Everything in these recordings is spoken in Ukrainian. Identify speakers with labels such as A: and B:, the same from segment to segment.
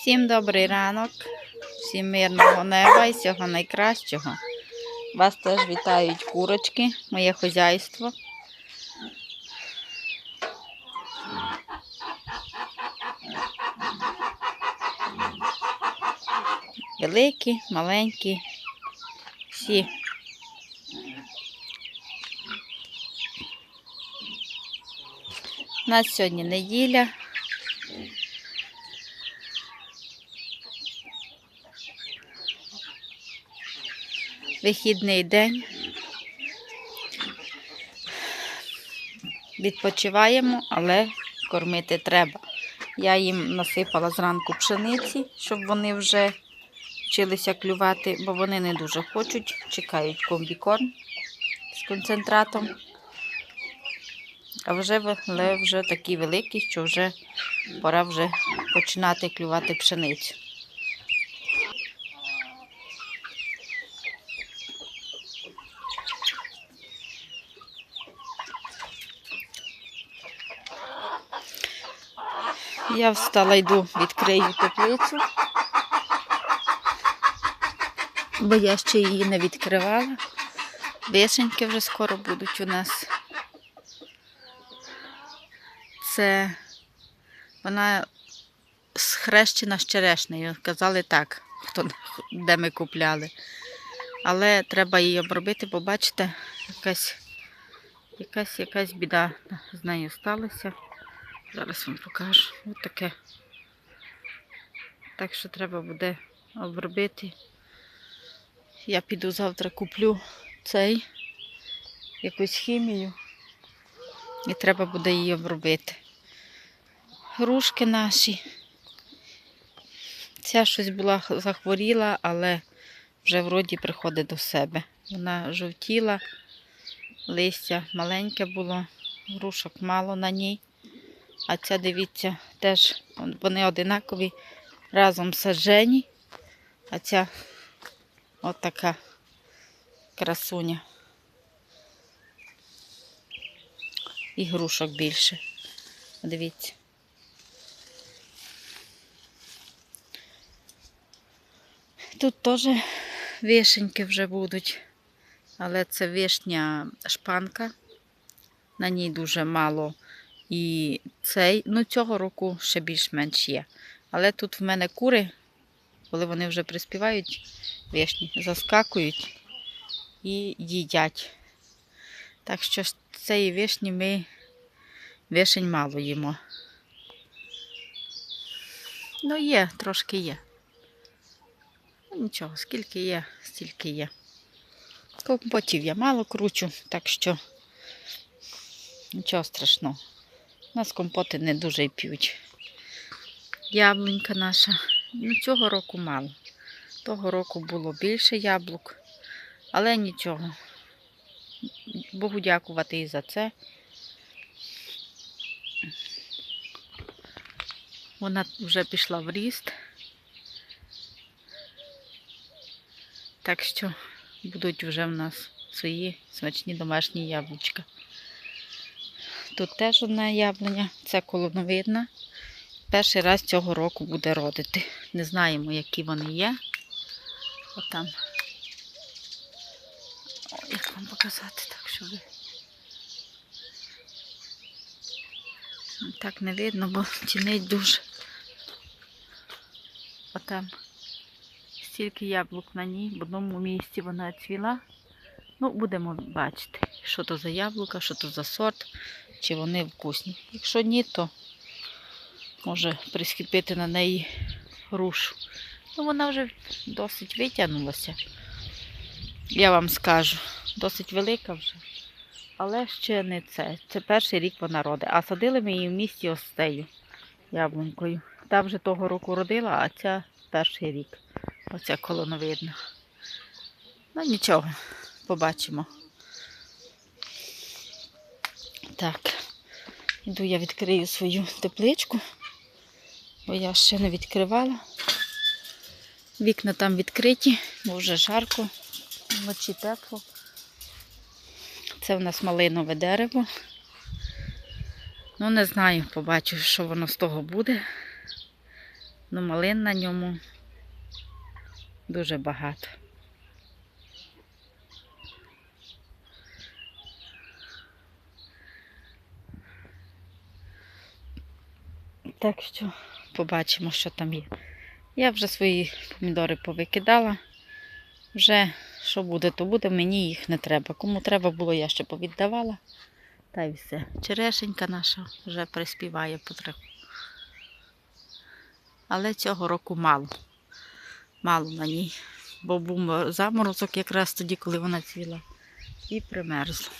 A: Всім добрий ранок, всім мирного неба і всього найкращого. Вас теж вітають курочки, моє хазяйство. Великі, маленькі, всі. У нас сьогодні неділя. Вихідний день. Відпочиваємо, але кормити треба. Я їм насипала зранку пшениці, щоб вони вже вчилися клювати, бо вони не дуже хочуть, чекають комбікорм з концентратом. А вже, але вже такі великі, що вже пора вже починати клювати пшеницю. Я встала, йду, відкрию теплицю, бо я ще її не відкривала. Вишеньки вже скоро будуть у нас. Це вона схрещена з черешнею. Казали так, хто де ми купляли. Але треба її обробити, бо бачите, якась, якась, якась біда з нею сталася. Зараз вам покажу. Ось таке. Так що треба буде обробити. Я піду завтра куплю цей, якусь хімію. І треба буде її обробити. Грушки наші. Ця щось була захворіла, але вже вроді приходить до себе. Вона жовтіла, листя маленьке було, грушок мало на ній. А ця, дивіться, теж вони одинакові, разом саджені. А ця от така красуня. І грушок більше. Дивіться. Тут теж вишеньки вже будуть, але це вишня шпанка. На ній дуже мало. І цей, ну цього року ще більш-менш є. Але тут в мене кури, коли вони вже приспівають вишні, заскакують і їдять. Так що цієї вишні ми вишень мало їмо. Ну, є, трошки є. Ну, Нічого, скільки є, стільки є. Компотів я мало кручу, так що нічого страшного. У нас компоти не дуже й п'ють. Яблунька наша. Ну, цього року мало. Того року було більше яблук, але нічого. Богу дякувати і за це. Вона вже пішла в ріст. Так що будуть вже в нас свої смачні домашні яблучка. Тут теж одна яблуня, це колоновидна. Перший раз цього року буде родити. Не знаємо, які вони є. Отам. О, як вам показати, так що ви. Так не видно, бо тінить дуже. Отам. Стільки яблук на ній, в одному місці вона цвіла. Ну, будемо бачити, що то за яблука, що то за сорт, чи вони вкусні. Якщо ні, то може прискіпити на неї грушу. Ну, вона вже досить витягнулася. Я вам скажу, досить велика вже. Але ще не це. Це перший рік вона родить. А садили ми її в місті цією яблунькою. Та вже того року родила, а ця перший рік. Оця колоновидна. Ну нічого, побачимо. Так, іду я відкрию свою тепличку, бо я ще не відкривала. Вікна там відкриті, бо вже жарко, вночі тепло. Це в нас малинове дерево. Ну, не знаю, побачу, що воно з того буде. Ну, малин на ньому дуже багато. Так що побачимо, що там є. Я вже свої помідори повикидала. Вже що буде, то буде, мені їх не треба. Кому треба було, я ще повіддавала. Та й все. Черешенька наша вже приспіває потроху. Але цього року мало. Мало на ній. Бо був заморозок якраз тоді, коли вона цвіла. І примерзла.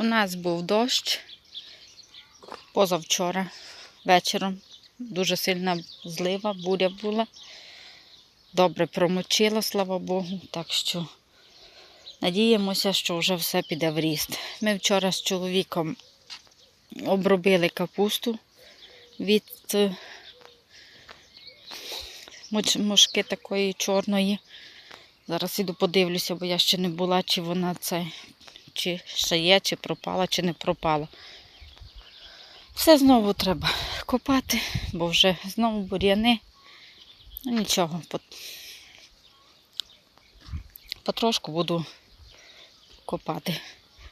A: У нас був дощ позавчора вечором. Дуже сильна злива, буря була. Добре промочила, слава Богу. Так що надіємося, що вже все піде в ріст. Ми вчора з чоловіком обробили капусту від е, мошки такої чорної. Зараз іду подивлюся, бо я ще не була, чи вона це, чи ще є, чи пропала, чи не пропала. Все знову треба копати, бо вже знову бур'яни. Ну нічого, потрошку буду копати,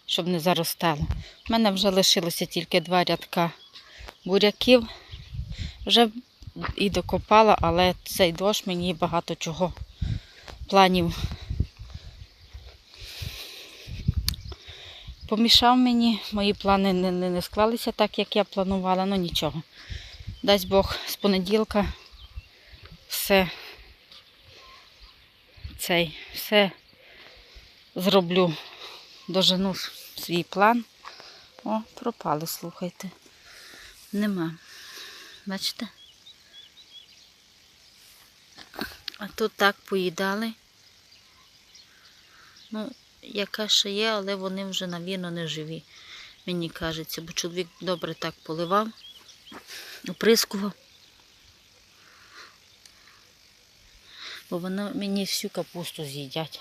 A: щоб не заростало. У мене вже лишилося тільки два рядка буряків. Вже і докопала, але цей дощ мені багато чого планів помішав мені. Мої плани не, не, не склалися так, як я планувала, ну нічого. Дасть Бог з понеділка все цей, все зроблю, дожену свій план. О, пропали, слухайте. Нема. Бачите? А тут так поїдали. Ну, яка ще є, але вони вже, навірно, не живі, мені кажеться, бо чоловік добре так поливав, оприскував. Бо вони мені всю капусту з'їдять.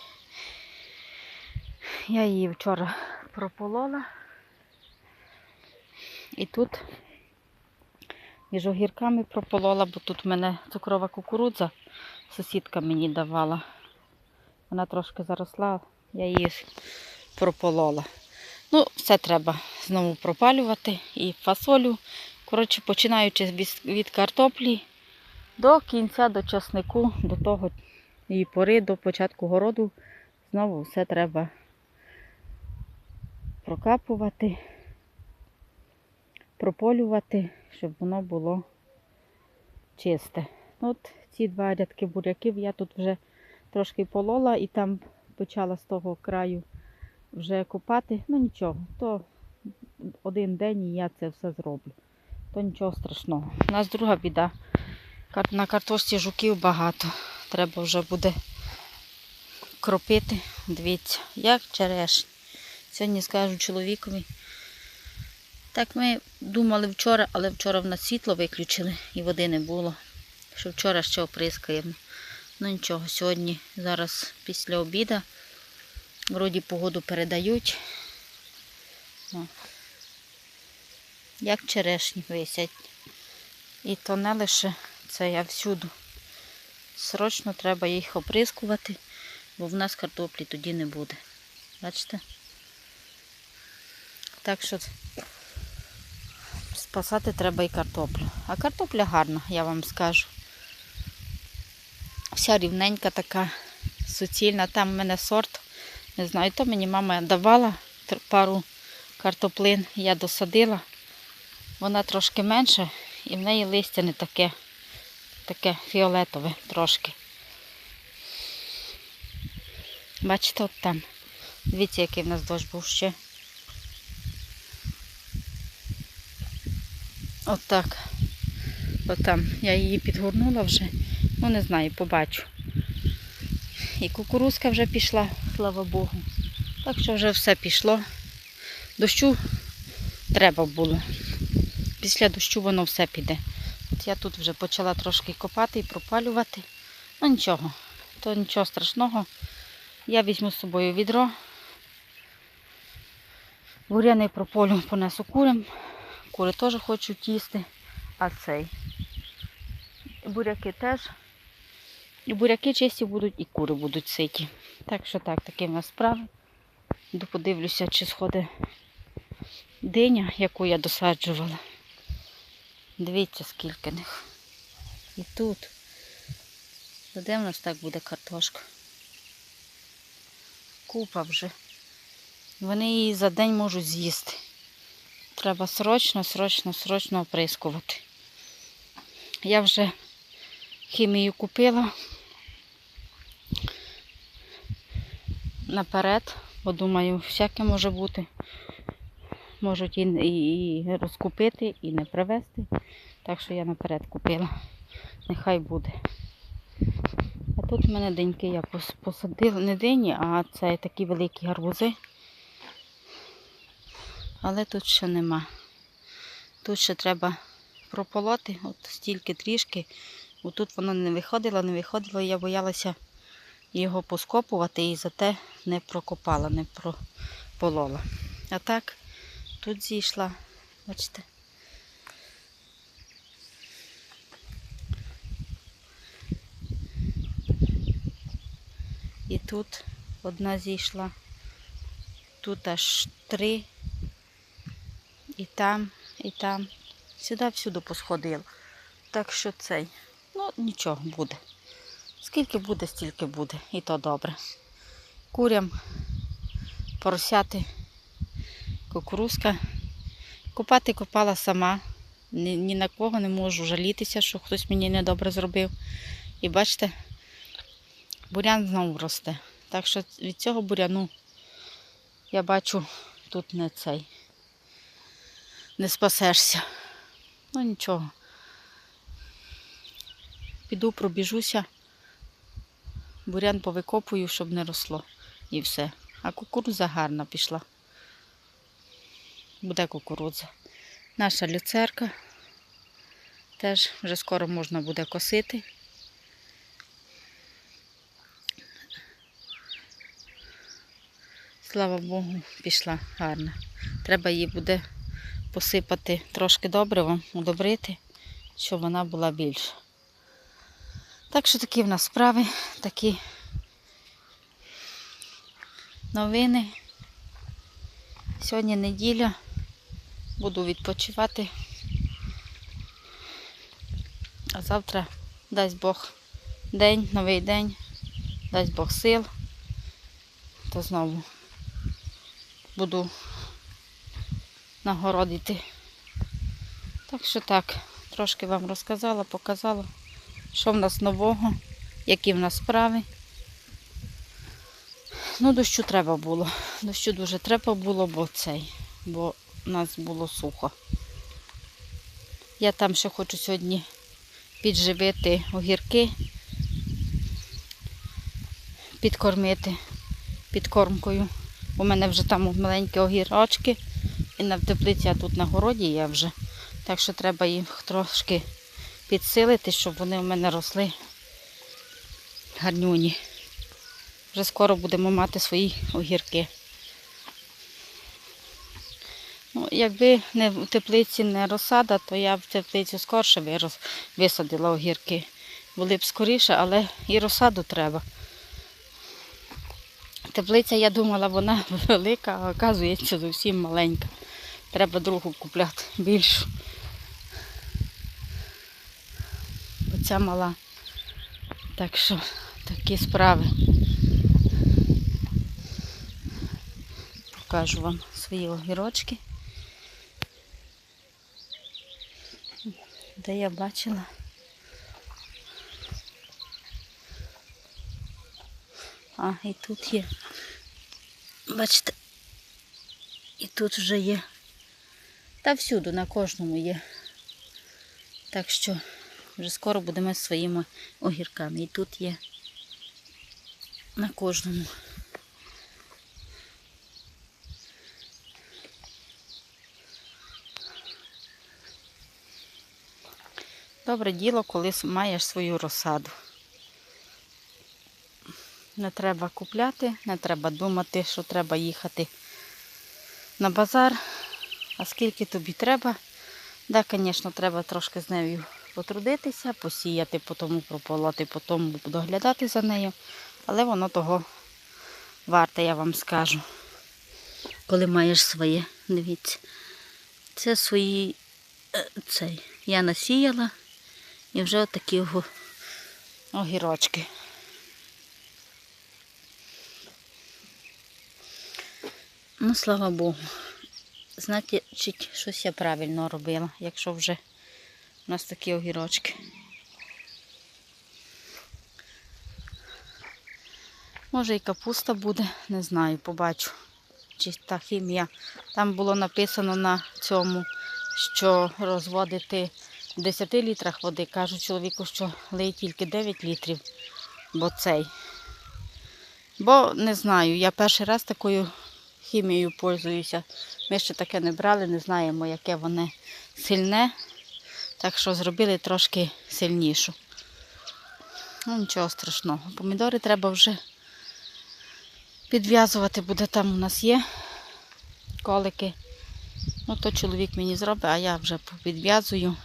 A: Я її вчора прополола. І тут між огірками прополола, бо тут в мене цукрова кукурудза сусідка мені давала. Вона трошки заросла, я її прополола. Ну, все треба знову пропалювати і фасолю. Коротше, починаючи від, картоплі до кінця, до часнику, до того і пори, до початку городу, знову все треба прокапувати, прополювати, щоб воно було чисте. От ці два рядки буряків я тут вже трошки полола і там почала з того краю вже копати. Ну нічого, то один день і я це все зроблю. То нічого страшного. У нас друга біда. На картошці жуків багато. Треба вже буде кропити. Дивіться, як черешні. Сьогодні скажу чоловікові. Так ми думали вчора, але вчора в нас світло виключили і води не було. Що вчора ще оприскаємо. Ну нічого, сьогодні, зараз після обіду, вроді погоду передають. О. Як черешні висять. І то не лише це я всюду. Срочно треба їх оприскувати, бо в нас картоплі тоді не буде. Бачите? Так що спасати треба і картоплю. А картопля гарна, я вам скажу. Вся рівненька така суцільна. Там в мене сорт. Не знаю, то мені мама давала пару картоплин, я досадила. Вона трошки менша і в неї листя не таке, таке фіолетове трошки. Бачите, от там. Дивіться, який в нас дощ був ще. От так. От там. Я її підгорнула вже. Ну, не знаю, побачу. І кукурузка вже пішла, слава Богу. Так що вже все пішло. Дощу треба було. Після дощу воно все піде. От я тут вже почала трошки копати і пропалювати. Ну нічого, то нічого страшного. Я візьму з собою відро. Буряни прополю понесу курям. Кури теж хочуть їсти. А цей. Буряки теж. І буряки чисті будуть, і кури будуть ситі. Так що так, такі в нас справи. Подивлюся, чи сходить диня, яку я досаджувала. Дивіться, скільки них. І тут. То Де в нас так буде картошка? Купа вже. Вони її за день можуть з'їсти. Треба срочно, срочно, срочно оприскувати. Я вже хімію купила наперед, бо думаю, всяке може бути. Можуть і, і, і розкупити, і не привезти. Так що я наперед купила. Нехай буде. А тут в мене деньки я посадила, не дині, а це такі великі гарбузи. Але тут ще нема. Тут ще треба прополоти, от стільки трішки. Бо тут воно не виходило, не виходило, я боялася його поскопувати і зате не прокопала, не прополола. А так, тут зійшла, бачите. І тут одна зійшла, тут аж три, і там, і там. Сюди всюди посходило. Так що цей, ну нічого буде. Скільки буде, стільки буде. І то добре. Курям, поросяти, кукурузка. Купати копала сама. Ні, ні на кого не можу жалітися, що хтось мені недобре зробив. І бачите, бурян знову росте. Так що від цього буряну я бачу тут не цей. Не спасешся. Ну нічого. Піду пробіжуся, бурян повикопую, щоб не росло. І все. А кукурудза гарна пішла. Буде кукурудза. Наша люцерка. Теж вже скоро можна буде косити. Слава Богу, пішла гарна. Треба її буде посипати трошки добривом, удобрити, щоб вона була більша. Так що такі в нас справи, такі новини. Сьогодні неділя. Буду відпочивати. А завтра дасть Бог день, новий день, дасть Бог сил. То знову буду на город йти. Так що так, трошки вам розказала, показала, що в нас нового, які в нас справи. Ну, дощу треба було. Дощу дуже треба було, бо цей, бо у нас було сухо. Я там ще хочу сьогодні підживити огірки, підкормити підкормкою. У мене вже там маленькі огірочки. І на в теплиці, а тут на городі я вже. Так що треба їх трошки підсилити, щоб вони в мене росли гарнюні. Вже скоро будемо мати свої огірки. Ну, якби не в теплиці не розсада, то я б теплицю скорше вирос, висадила огірки. Були б скоріше, але і розсаду треба. Теплиця, я думала, вона велика, а оказується зовсім маленька. Треба другу купляти більшу. Бо ця мала. Так що такі справи. Покажу вам свої огірочки. Де я бачила. А, і тут є. Бачите, і тут вже є. Та всюди, на кожному є. Так що вже скоро будемо своїми огірками. І тут є на кожному. Добре діло, коли маєш свою розсаду. Не треба купляти, не треба думати, що треба їхати на базар. А скільки тобі треба, да, звісно, треба трошки з нею потрудитися, посіяти, потім прополоти, потім доглядати за нею. Але воно того варте, я вам скажу. Коли маєш своє, дивіться. Це свої е, цей. Я насіяла і вже отакі огірочки. Ну, слава Богу. Значить, щось я правильно робила, якщо вже у нас такі огірочки. Може і капуста буде, не знаю, побачу. Чи та хімія. Там було написано на цьому, що розводити в 10 літрах води. Кажу чоловіку, що лий тільки 9 літрів, бо цей. Бо не знаю, я перший раз такою хімією пользуюся. Ми ще таке не брали, не знаємо, яке воно сильне. Так що зробили трошки сильнішу. Ну, нічого страшного. Помідори треба вже підв'язувати, буде там у нас є колики. Ну, то чоловік мені зробить, а я вже підв'язую.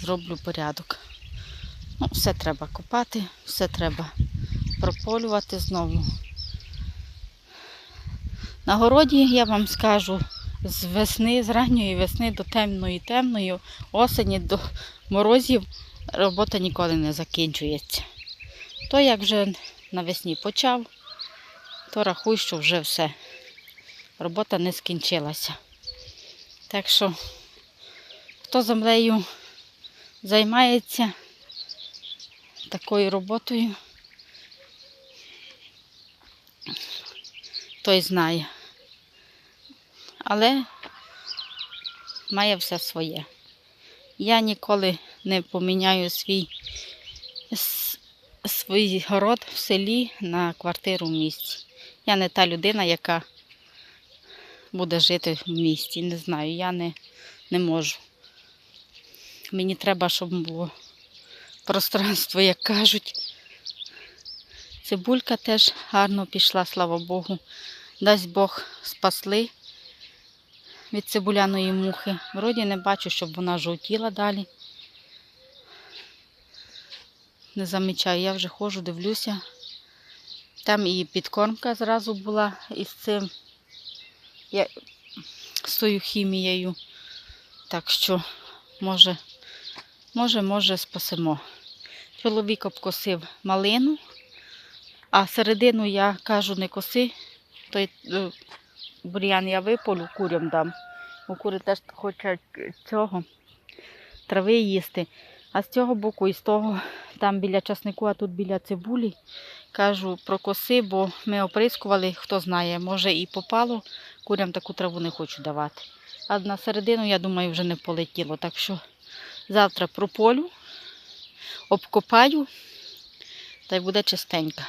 A: Зроблю порядок. Ну, все треба копати, все треба прополювати знову. На городі, я вам скажу, з весни, з ранньої весни до темної темної осені, до морозів робота ніколи не закінчується. То як вже навесні почав, то рахуй, що вже все. Робота не скінчилася. Так що, хто землею займається такою роботою, той знає. Але має все своє. Я ніколи не поміняю свій, свій город в селі на квартиру в місті. Я не та людина, яка буде жити в місті. Не знаю, я не, не можу. Мені треба, щоб було пространство, як кажуть. Цибулька теж гарно пішла, слава Богу. Дасть Бог спасли від цибуляної мухи. Вроді не бачу, щоб вона жовтіла далі. Не замічаю, я вже ходжу, дивлюся. Там і підкормка зразу була із цим, я, з тою хімією. Так що, може, може, може, спасемо. Чоловік обкосив малину, а середину я кажу, не коси, той е, бур'ян я виполю, курям дам. Бо кури теж хочуть цього трави їсти. А з цього боку і з того, там біля часнику, а тут біля цибулі, кажу про коси, бо ми оприскували, хто знає, може і попало, курям таку траву не хочу давати. А на середину, я думаю, вже не полетіло. Так що завтра прополю, обкопаю, та й буде чистенька.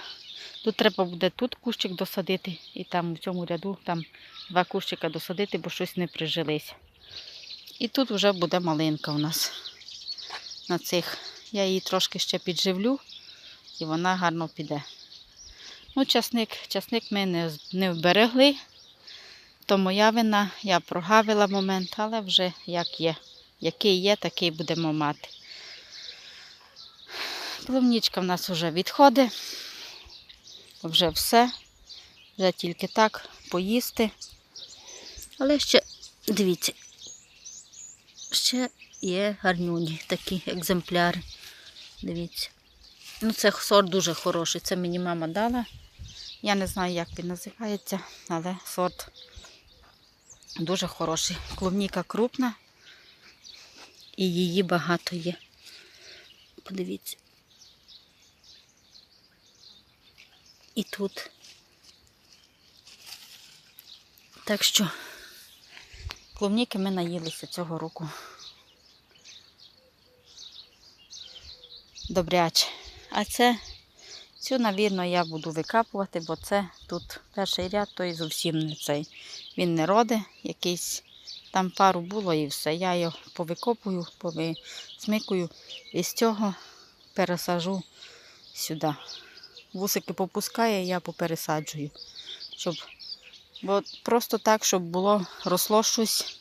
A: Тут треба буде тут кущик досадити, і там в цьому ряду там два кущика досадити, бо щось не прижилися. І тут вже буде малинка у нас на цих. Я її трошки ще підживлю, і вона гарно піде. Ну, часник, часник ми не, не вберегли. то моя вина, я прогавила момент, але вже як є. Який є, такий будемо мати. Клубнічка в нас вже відходить. Вже все. Вже тільки так поїсти. Але ще, дивіться, ще є гарнюні такі екземпляри. Дивіться. Ну, це сорт дуже хороший. Це мені мама дала. Я не знаю, як він називається, але сорт дуже хороший. Клубніка крупна і її багато є. Подивіться. І тут. Так що клубніки ми наїлися цього року. Добряче. А це, цю, навірно, я буду викапувати, бо це тут перший ряд, той зовсім не цей. Він не роде, якийсь там пару було і все. Я його повикопую, повисмикую і з цього пересажу сюди. Вусики попускає, я попересаджую. Щоб... Бо просто так, щоб було росло щось,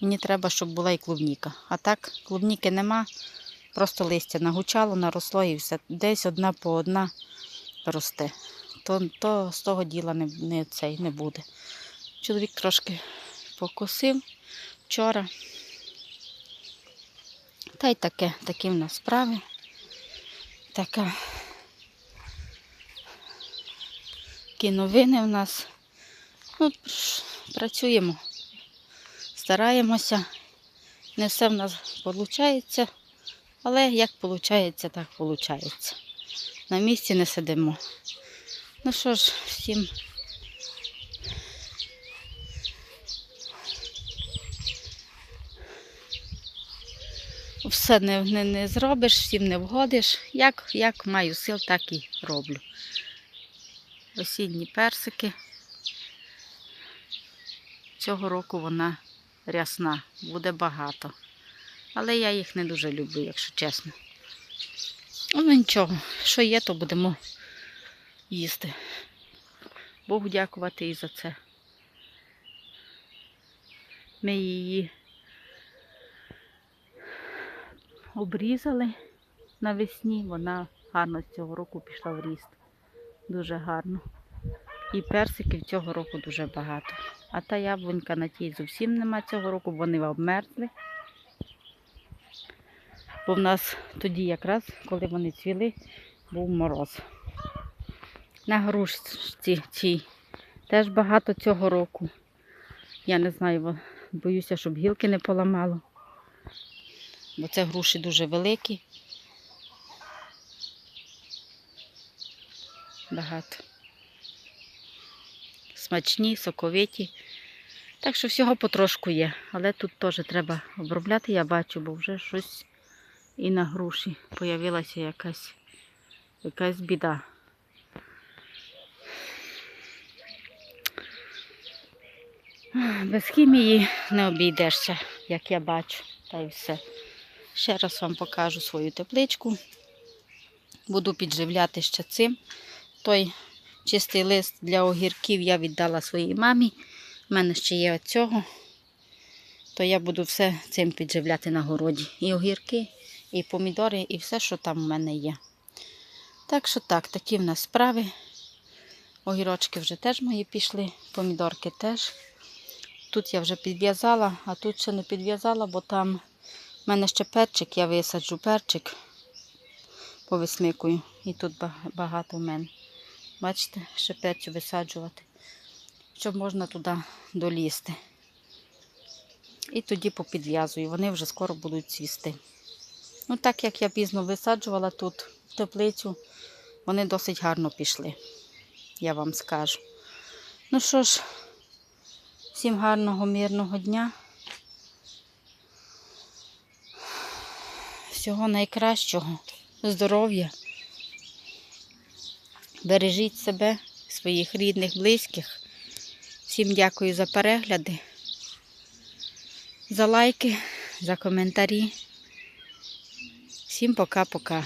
A: мені треба, щоб була і клубніка. А так, клубніки нема, просто листя нагучало, наросло і все. Десь одна по одна росте. То, то з того діла не, не, цей, не буде. Чоловік трошки покосив вчора. Та й таке, такі в нас справи. Така. Такі новини в нас. Ну, працюємо, стараємося. Не все в нас виходить, але як виходить, так виходить. На місці не сидимо. Ну що ж, всім все не, не, не зробиш, всім не вгодиш. Як, як маю сил, так і роблю. Осінні персики. Цього року вона рясна, буде багато. Але я їх не дуже люблю, якщо чесно. Ну нічого, що є, то будемо їсти. Богу дякувати і за це. Ми її обрізали навесні, вона гарно з цього року пішла в ріст. Дуже гарно. І персиків цього року дуже багато. А та яблунька на тій зовсім нема цього року, вони обмерзли. Бо в нас тоді якраз, коли вони цвіли, був мороз. На грушці цій теж багато цього року. Я не знаю, боюся, щоб гілки не поламало. Бо це груші дуже великі. Багато. Смачні, соковиті. Так що всього потрошку є. Але тут теж треба обробляти, я бачу, бо вже щось і на груші появилася якась, якась біда. Без хімії не обійдешся, як я бачу, та й все. Ще раз вам покажу свою тепличку. Буду підживляти ще цим. Той чистий лист для огірків я віддала своїй мамі. У мене ще є оцього. То я буду все цим підживляти на городі. І огірки, і помідори, і все, що там у мене є. Так що так, такі в нас справи. Огірочки вже теж мої пішли, помідорки теж. Тут я вже підв'язала, а тут ще не підв'язала, бо там в мене ще перчик, я висаджу перчик, повисмикую. І тут багато в мене. Бачите, ще перцю висаджувати, щоб можна туди долізти. І тоді попідв'язую, вони вже скоро будуть цвісти. Ну, так як я пізно висаджувала тут теплицю, вони досить гарно пішли, я вам скажу. Ну що ж, всім гарного, мирного дня. Всього найкращого, здоров'я. Бережіть себе, своїх рідних, близьких. Всім дякую за перегляди, за лайки, за коментарі. Всім пока-пока.